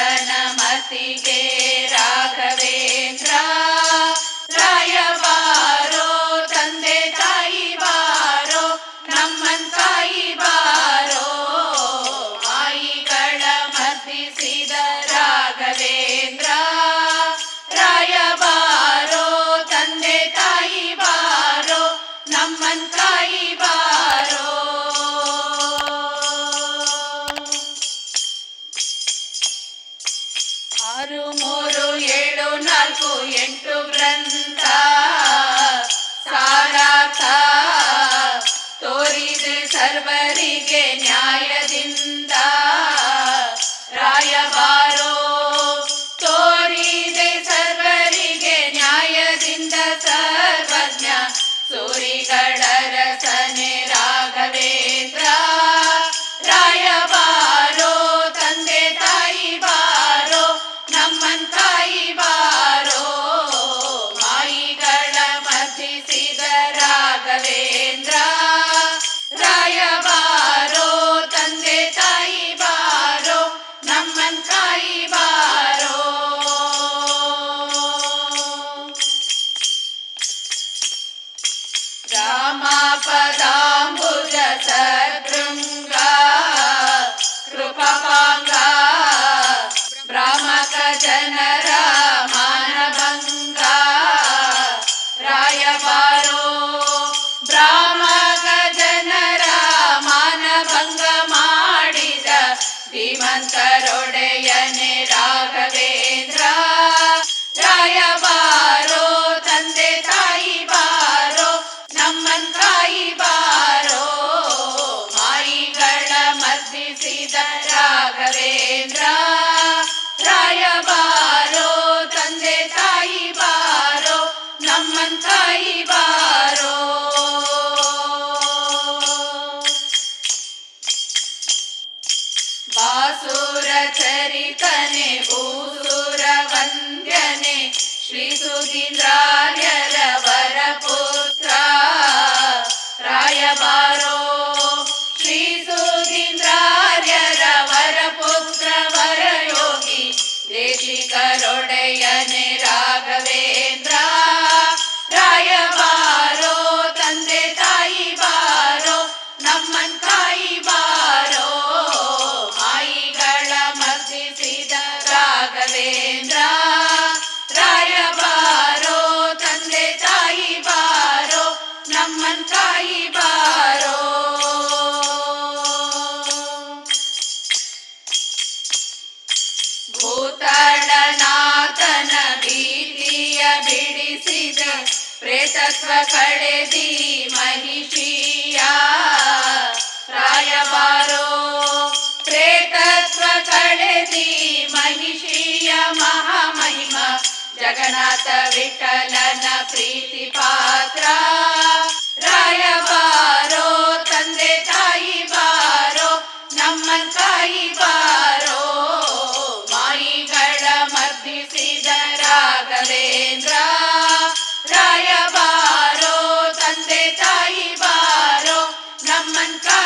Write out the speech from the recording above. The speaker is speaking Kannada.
चरणमतिगे राघवे। ಮೂರು ಏಳು ನಾಲ್ಕು ಎಂಟು ಗ್ರಂಥ ಧೀಮಂತರೊಡೆಯನೆ ರಾಘವೇಂದ್ರ ರಾಯಬಾರೋ ತಂದೆ ತಾಯಿ ಬಾರೋ, ನಮ್ಮನ್ ತಾಯಿ ಬಾರೋ, ಮಾಯಿಗಳ ಮರ್ದಿಸಿದ ರಾಘವೇಂದ್ರ ರಾಯಬಾರೋ ತಂದೆ ತಾಯಿ ಬಾರೋ, ನಮ್ಮನ್ ತಾಯಿ ಬಾರೋ ಭೂತಳನಾಥನ ಭೀತಿಯ ಬಿಡಿಸಿದ ಪ್ರೇತತ್ವ ಕಳೆದಿ ಮಹಿಷಿಯ. ರಾಯಬಾರೋ ಪ್ರೇತತ್ವ ಕಳೆದಿ ಮಹಿಷಿಯ ಮಹಾಮಹಿಮ, ಜಗನ್ನಾಥ ವಿಠಲನ ಪ್ರೀತಿ ಪಾತ್ರ. ರಾಯಬಾರೋ ತಂದೆ ತಾಯಿ ಬಾರೋ ನಮ್ಮ ತಾಯಿ ಬಾರೋ Manka